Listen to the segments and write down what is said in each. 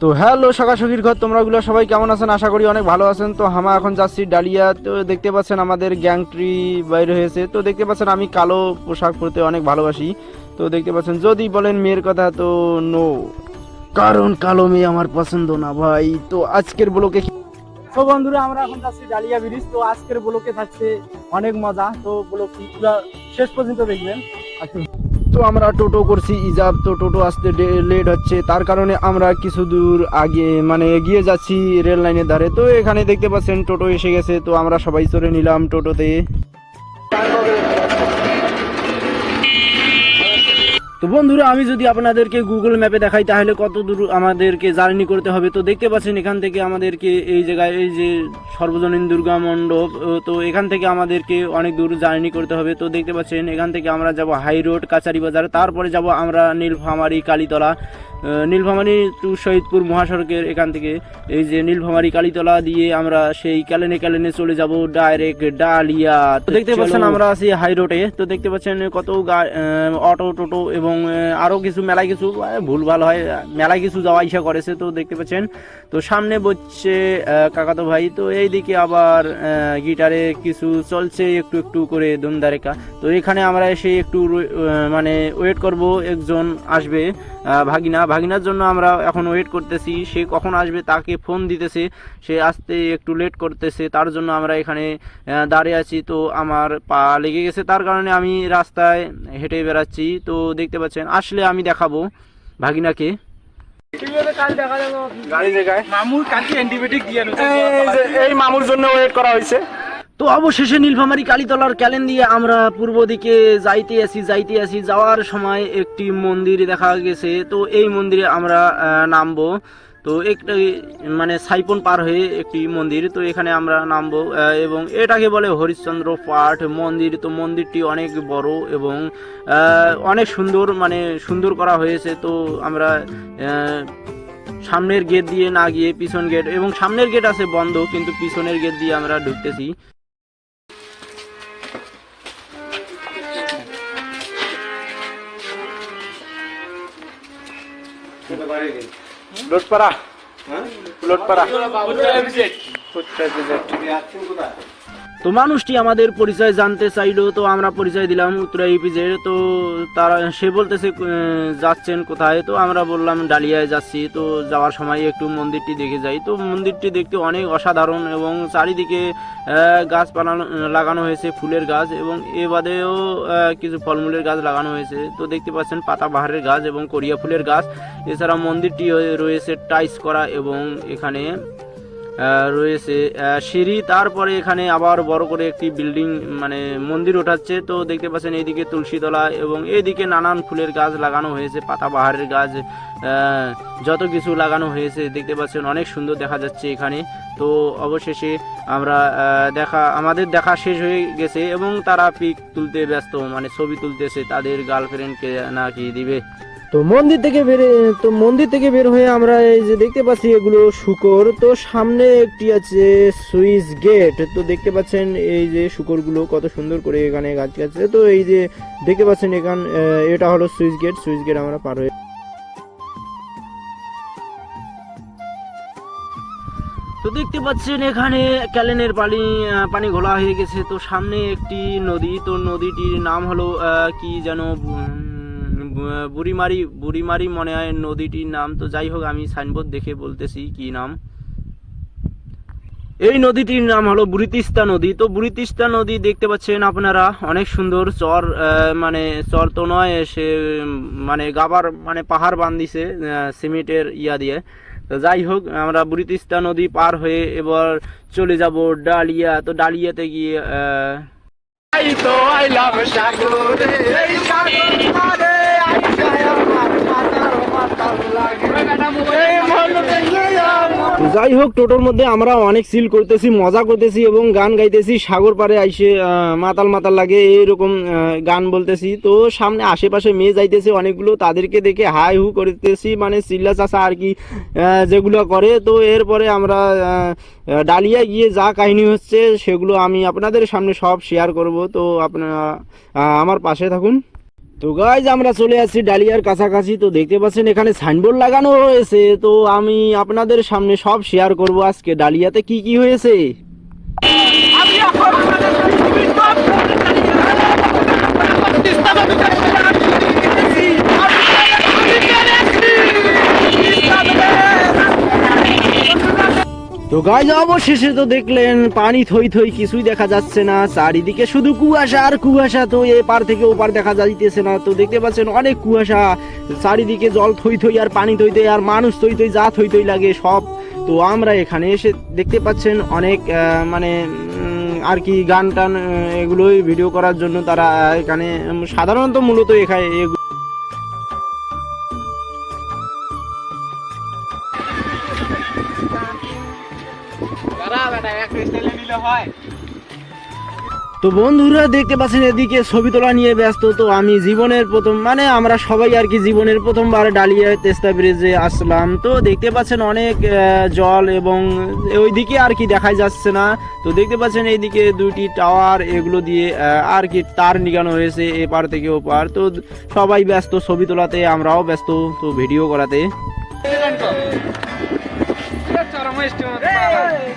তো হ্যালো সকাশকির ঘর, তোমরাগুলো সবাই কেমন আছেন? আশা করি অনেক ভালো আছেন। তো আমরা এখন যাচ্ছি ডালিয়া। তো দেখতে পাচ্ছেন আমাদের গ্যাং ট্রি বাইরে হয়েছে। তো দেখতে পাচ্ছেন আমি কালো পোশাক পরতে অনেক ভালোবাসি। তো দেখতে পাচ্ছেন, যদি বলেন মেয়ের কথা, তো নো কারণ কালো মেয়ে আমার পছন্দ না ভাই। তো আজকের ব্লকে তো বন্ধুরা, আমরা এখন যাচ্ছি ডালিয়া ব্রিজ। তো আজকের ব্লকে থাকছে অনেক মজা। তো ব্লকটি পুরো শেষ পর্যন্ত দেখবেন। আচ্ছা তো আমরা টোটো করছি, ইজাব তো টোটো আসতে লেট হচ্ছে। তার কারণে আমরা কিছু দূর আগে মানে এগিয়ে যাচ্ছি রেল লাইনের ধারে। তো এখানে দেখতে পাচ্ছেন টোটো এসে গেছে। তো আমরা সবাই চড়ে নিলাম টোটোতে। তো বন্ধুরা আমি যদি আপনাদেরকে গুগল ম্যাপে দেখাই তাহলে কত দূর আমাদেরকে জার্নি করতে হবে? তো দেখতে পাচ্ছেন এখান থেকে আমাদেরকে এই জায়গায় এই যে সর্বজনীন দুর্গা মণ্ডপ তো এখান থেকে আমাদেরকে অনেক দূর জার্নি করতে হবে। তো দেখতে পাচ্ছেন এখান থেকে আমরা যাব হাই রোড কাচারি বাজার তারপরে যাব আমরা নীলফামারি কালীতলা নীলফামারি টু শহীদপুর মহাসড়কের এখান থেকে। এই যে নীলফামারি কালীতলা দিয়ে আমরা সেই ক্যালেনে ক্যালেনে চলে যাব ডাইরেক্ট ডালিয়া। তো দেখতে পাচ্ছেন আমরা আছি হাই রোডে তো দেখতে পাচ্ছেন কত গা- অটো টোটো এবং আহ, আরও কিছু মেলায় কিছু ভুলভাল হয় মেলায় কিছু যাওয়া ইচ্ছা করেছে তো দেখতে পাচ্ছেন। তো সামনে বসছে কাকাতো ভাই তো এইদিকে আবার গিটারে কিছু চলছে একটু একটু করে ধুমধারেকা। তো এখানে আমরা এসে একটু মানে ওয়েট করব একজন আসবে ভাগিনা। ভাগিনার জন্য আমরা এখন ওয়েট করতেছি সে কখন আসবে তাকে ফোন দিতেছে সে আসতে একটু লেট করতেছে তার জন্য আমরা এখানে দাঁড়িয়ে আছি। তো আমার পা লেগে গেছে তার কারণে আমি রাস্তায় হেঁটে বেড়াচ্ছি। তো দেখতে পাচ্ছেন। আসলে আমি দেখাবো ভাগিনাকে। গাড়ি জায়গায় মামুর কাছে অ্যান্টিবায়োটিক দিয়ে এই মামুর জন্য ওয়েট করা হয়েছে। তো অবশেষে নীলফামারী কালীতলার ক্যালেন দিয়ে আমরা পূর্ব দিকে যাইতে আসি যাইতে আসি। যাওয়ার সময় একটি মন্দির দেখা গেছে। তো এই মন্দিরে আমরা আহ, নামবো। তো একটা মানে সাইপন পার হয়ে একটি মন্দির, তো এখানে আমরা নামবো এবং এটাকে বলে হরিশ্চন্দ্র পাঠ মন্দির। তো মন্দিরটি অনেক বড় এবং অনেক সুন্দর মানে সুন্দর করা হয়েছে। তো আমরা সামনের গেট দিয়ে না গিয়ে পিছন গেট, এবং সামনের গেট আছে বন্ধ, কিন্তু পিছনের গেট দিয়ে আমরা ঢুকতেছি। লোটপাড়া। লোটপাড়া। তো মানুষটি আমাদের পরিচয় জানতে চাইলো তো আমরা পরিচয় দিলাম উত্তরা ইপিজের তো তারা সে বলতেছে যাচ্ছেন কোথায়? তো আমরা বললাম ডালিয়ায় যাচ্ছি। তো যাওয়ার সময় একটু মন্দিরটি দেখে যাই। তো মন্দিরটি দেখতে অনেক অসাধারণ এবং চারিদিকে আহ, গাছ পালানো লাগানো হয়েছে ফুলের গাছ এবং এ বাদেও কিছু ফলমূলের গাছ লাগানো হয়েছে। তো দেখতে পাচ্ছেন পাতাবাহারের গাছ এবং করিয়া ফুলের গাছ। এছাড়া মন্দিরটি রয়েছে টাইস করা এবং এখানে রয়েছে। সিঁড়ি, তারপরে এখানে আবার বড় করে একটি বিল্ডিং মানে মন্দির ওঠাচ্ছে। তো দেখতে পাচ্ছেন এইদিকে তুলসীতলা এবং এইদিকে নানান ফুলের গাছ লাগানো হয়েছে, পাতা পাতাবাহারের গাছ যত কিছু লাগানো হয়েছে, দেখতে পাচ্ছেন অনেক সুন্দর দেখা যাচ্ছে এখানে। তো অবশেষে আমরা দেখা, আমাদের দেখা শেষ হয়ে গেছে এবং তারা পিক তুলতে ব্যস্ত মানে ছবি তুলতেছে, তাদের গার্লফ্রেন্ডকে নাকি দিবে। তো মন্দির থেকে বের, তো মন্দির থেকে বের হয়ে আমরা এই যে দেখতে পাচ্ছি এগুলো শুকর। তো সামনে একটি আছে সুইস গেট। তো দেখতে পাচ্ছেন এই যে শুকরগুলো কত সুন্দর করে এখানে গাছ গাছে তো এই যে দেখতে পাচ্ছেন এখান এটা হলো সুইস গেট। সুইস গেট আমরা পার হয়ে তো দেখতে পাচ্ছেন এখানে ক্যালেনের পানি পানি ঘোলা হয়ে গেছে। তো সামনে একটি নদী। তো নদীটির নাম হলো কি যেন বুড়িমারি বুড়িমারি মনে হয় নদীটির নাম। তো যাই হোক, আমি সাইনবোর্ড দেখে বলতেছি কি নাম। এই নদীটির নাম হলো বুড়িতিস্তা নদী। তো বুড়িতিস্তা নদী দেখতে পাচ্ছেন আপনারা, অনেক সুন্দর চর মানে চর তো নয়, সে মানে গাবার মানে পাহাড় বান্ধিছে সিমেন্টের ইয়া দিয়ে। তো যাই হোক, আমরা বুড়িতিস্তা নদী পার হয়ে এবার চলে যাব ডালিয়া। তো ডালিয়াতে গিয়ে পারে আইসায় আমার মাথার মাথার লাগে এই মন থেকে আমার তো যাই হোক, টোটোর মধ্যে আমরা অনেক সিল করতেছি, মজা করতেছি এবং গান গাইতেছি। সাগর পারে আইসে মাতাল মাতাল লাগে, এইরকম গান বলতেছি। তো সামনে আশেপাশে মেয়ে যাইতেছে অনেকগুলো, তাদেরকে দেখে হাই হু করতেছি। মানে চিল্লা চাষা আর কি যেগুলো করে। তো এরপরে আমরা ডালিয়া গিয়ে যা কাহিনী হচ্ছে, সেগুলো আমি আপনাদের সামনে সব শেয়ার করব। তো আপনারা আমার পাশে থাকুন। তো গাইজ আমরা চলে আসছি ডালিয়ার কাছাকাছি। তো দেখতে পাচ্ছেন, এখানে সাইনবোর্ড লাগানো হয়েছে। তো আমি আপনাদের সামনে সব শেয়ার করব আজকে ডালিয়াতে কি কি হয়েছে। আমি তো গাইজ অবশেষে তো দেখলেন, পানি থই থই কিছুই দেখা যাচ্ছে না। চারিদিকে শুধু কুয়াশা, আর কুয়াশা তো এ পার থেকে ওপার দেখা যাইতেছে না। তো দেখতে পাচ্ছেন অনেক কুয়াশা। চারিদিকে জল থই থই আর পানি থই থই আর মানুষ থই থই, যা থই থই লাগে সব। তো আমরা এখানে এসে দেখতে পাচ্ছেন অনেক মানে আর কি গান টান এগুলোই ভিডিও করার জন্য তারা এখানে সাধারণত মূলত এখানে তো বন্ধুরা দেখতে পাচ্ছেন এদিকে ছবি তোলা নিয়ে ব্যস্ত, তো আমি জীবনের প্রথম মানে আমরা সবাই আর কি জীবনের প্রথমবার ডালিয়া তেস্তা ব্রিজে আসলাম। তো দেখতে পাচ্ছেন অনেক জল এবং ওইদিকে আর কি দেখা যাচ্ছে না। তো দেখতে পাচ্ছেন এইদিকে দুইটি টাওয়ার, এগুলো দিয়ে আর কি তার নিগানো হয়েছে এপার থেকে ওপার। তো সবাই ব্যস্ত ছবি তোলাতে, আমরাও ব্যস্ত, তো ভিডিও করাতে।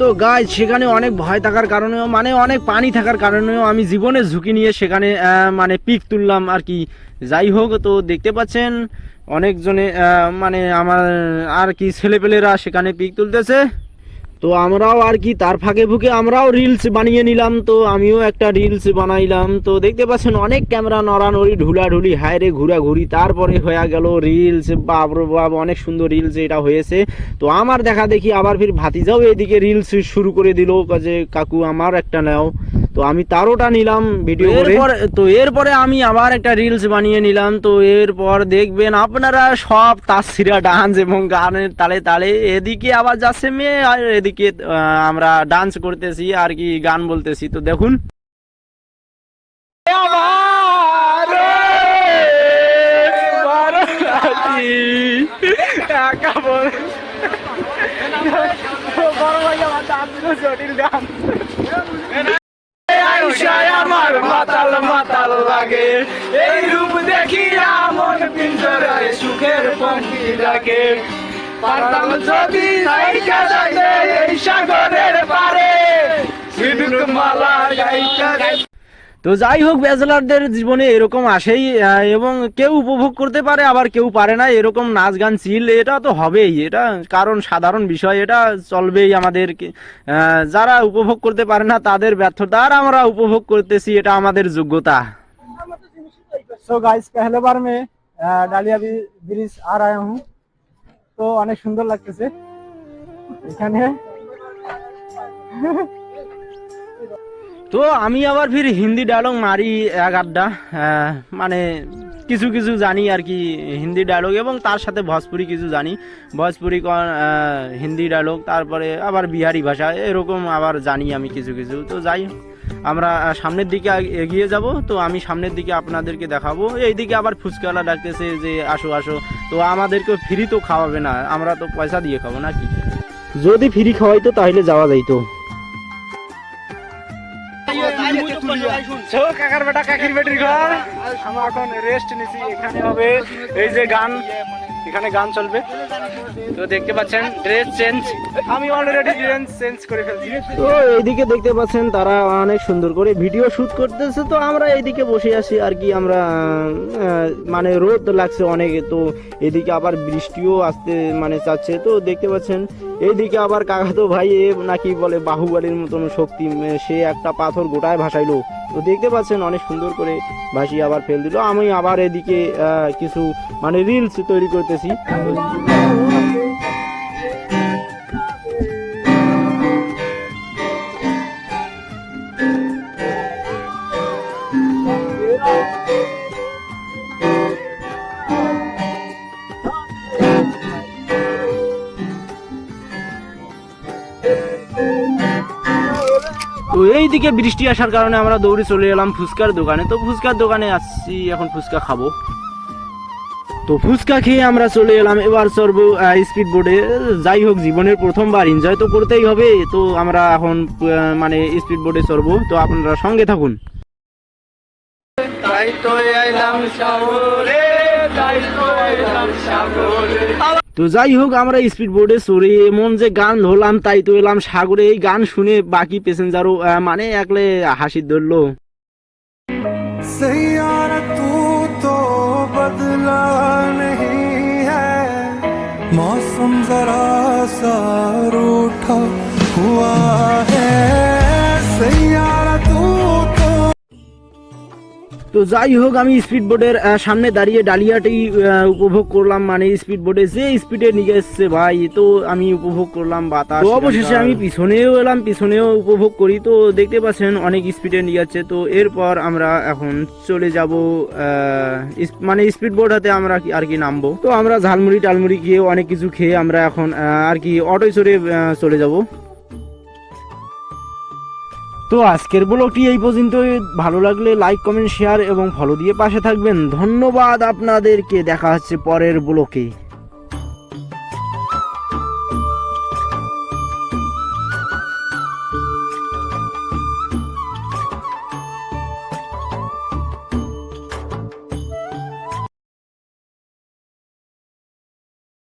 তো গাই সেখানে অনেক ভয় থাকার কারণেও মানে অনেক পানি থাকার কারণেও আমি জীবনে ঝুঁকি নিয়ে সেখানে মানে পিক তুললাম আর কি। যাই হোক, তো দেখতে পাচ্ছেন, অনেকজনে মানে আমার আর কি ছেলেপেলেরা সেখানে পিক তুলতেছে। তো আমরাও আর কি, তার ফাঁকে ফুঁকে আমরাও রিলস বানিয়ে নিলাম। তো আমিও একটা রিলস বানাইলাম। তো দেখতে পাচ্ছেন অনেক ক্যামেরা নড়ানড়ি, ঢুলাঢুলি, হায়রে ঘুরাঘুরি, তারপরে হয়ে গেল রিলস বাপ বাপ, অনেক সুন্দর রিলস এটা হয়েছে। তো আমার দেখা দেখি আবার ফির ভাতিজাও এদিকে রিলস শুরু করে দিল, যে কাকু আমার একটা নাও। তো আমি তারোটা নিলাম ভিডিও করে। তো এরপরে আমি আবার একটা রিলস বানিয়ে নিলাম তো এরপর দেখবেন আপনারা সব তাসিরা ডান্স এবং গানের তালে তালে। এদিকে আবার যাচ্ছে মেয়ে আর এদিকে আমরা ডান্স করতেছি আর কি গান বলতেছি। তো দেখুন। বড় ভাই আমার ডান্স জটিল ডান্স আমার মাতাল মাতাল লাগে। এই রূপ দেখিয়া মন পিঞ্জরায় সুখের পঙ্কি লাগে পারতাম যদি নাইকা যাইতে এই সাগরের পারে। সিঁদুর মালা গাইকা তো যাই হোক, ব্যাচেলারদের জীবনে এরকম আসেই এবং কেউ উপভোগ করতে পারে, আবার কেউ পারে না, এরকম নাচ গান চিল এটা তো হবেই, এটা কারণ সাধারণ বিষয়, এটা চলবেই আমাদের যারা উপভোগ করতে পারে না, তাদের ব্যর্থতা, আর আমরা উপভোগ করতেছি, এটা আমাদের যোগ্যতা। সো গাইস ডালিয়া ব্রিজ আর আয়া হুম। তো অনেক সুন্দর লাগতেছে। এখানে তো আমি আবার ফির হিন্দি ডায়লগ মারি এক আড্ডা মানে কিছু কিছু জানি আর কি হিন্দি ডায়লগ এবং তার সাথে ভোজপুরি কিছু জানি। ভোজপুরি হিন্দি ডায়লগ তারপরে আবার বিহারি ভাষা, এরকম আবার জানি আমি কিছু কিছু। তো যাই আমরা সামনের দিকে এগিয়ে যাব। তো আমি সামনের দিকে আপনাদেরকে দেখাবো। এইদিকে আবার ফুচকাওয়ালা ডাকতেছে যে, আসো আসো। তো আমাদেরকে ফ্রি তো খাওয়াবে না, আমরা তো পয়সা দিয়ে খাব নাকি? যদি ফ্রি খাওয়াইতো তাহলে যাওয়া যাইতো। তো কাকার বেটা, কাকির বেটির ঘর। আমরা এখন রেস্ট নিছি, এখানে হবে। এই যে গান, এখানে গান চলবে। তো দেখতে পাচ্ছেন ড্রেস চেঞ্জ আমি অলরেডি ড্রেস চেঞ্জ করে ফেলছি। তো এইদিকে দেখতে পাচ্ছেন, তারা অনেক সুন্দর করে ভিডিও শুট করতেছে। তো আমরা এইদিকে বসে আছি, আর কি আমরা মানে রোদ লাগছে অনেক, তো এদিকে আবার বৃষ্টিও আসতে মানে চাচ্ছে। তো দেখতে পাচ্ছেন, এইদিকে আবার কাকাতো ভাই, এ নাকি বলে বাহুবলীর মতন শক্তি, সে একটা পাথর গোটায় ভাসাইলো। তো দেখতে পাচ্ছেন অনেক সুন্দর করে ভাসিয়ে আবার ফেল দিল। আমি আবার এদিকে কিছু মানে রিলস তৈরি করতেছি। এইদিকে বৃষ্টি আসার কারণে আমরা দৌড়ে চলে এলাম ফুচকার দোকানে। তো ফুচকার দোকানে আসছি, এখন ফুচকা খাব। তো ফুচকা খেয়ে আমরা চলে এলাম, এবার চড়বো স্পিড বোর্ডে যাই হোক, জীবনের প্রথমবার এনজয় তো করতেই হবে। তো আমরা এখন মানে স্পিড বোর্ডে চড়বো। তো আপনারা সঙ্গে থাকুন। তাই তো এলাম সাগরে তাই তো এলাম সাগরে। তো যাই হোক, আমরা স্পিড বোর্ডে চড়ে এমন যে গান ধরলাম, তাই তো এলাম সাগরে। এই গান শুনে বাকি প্যাসেঞ্জারও মানে একলে হাসি ধরলো। তো যাই হোক আমি স্পিড বোর্ডের সামনে দাঁড়িয়ে ডালিয়াটি উপভোগ করলাম। মানে স্পিড বোর্ডে যে স্পিডে নিয়ে এসছে ভাই তো আমি উপভোগ করলাম বাতাস তো অবশেষে আমি পিছনেও এলাম পিছনেও উপভোগ করি। তো দেখতে পাচ্ছেন অনেক স্পিডে নিয়ে যাচ্ছে। তো এরপর আমরা এখন চলে যাব মানে স্পিড বোর্ড হাতে আমরা আর কি নামবো। তো আমরা ঝালমুড়ি টালমুড়ি খেয়ে অনেক কিছু খেয়ে আমরা এখন আর কি অটোয় চড়ে চলে যাব। তো আজকের ব্লগটি এই পর্যন্ত ভালো লাগলে লাইক কমেন্ট শেয়ার এবং ফলো দিয়ে পাশে থাকবেন। ধন্যবাদ আপনাদেরকে। দেখা হচ্ছে পরের ব্লকে।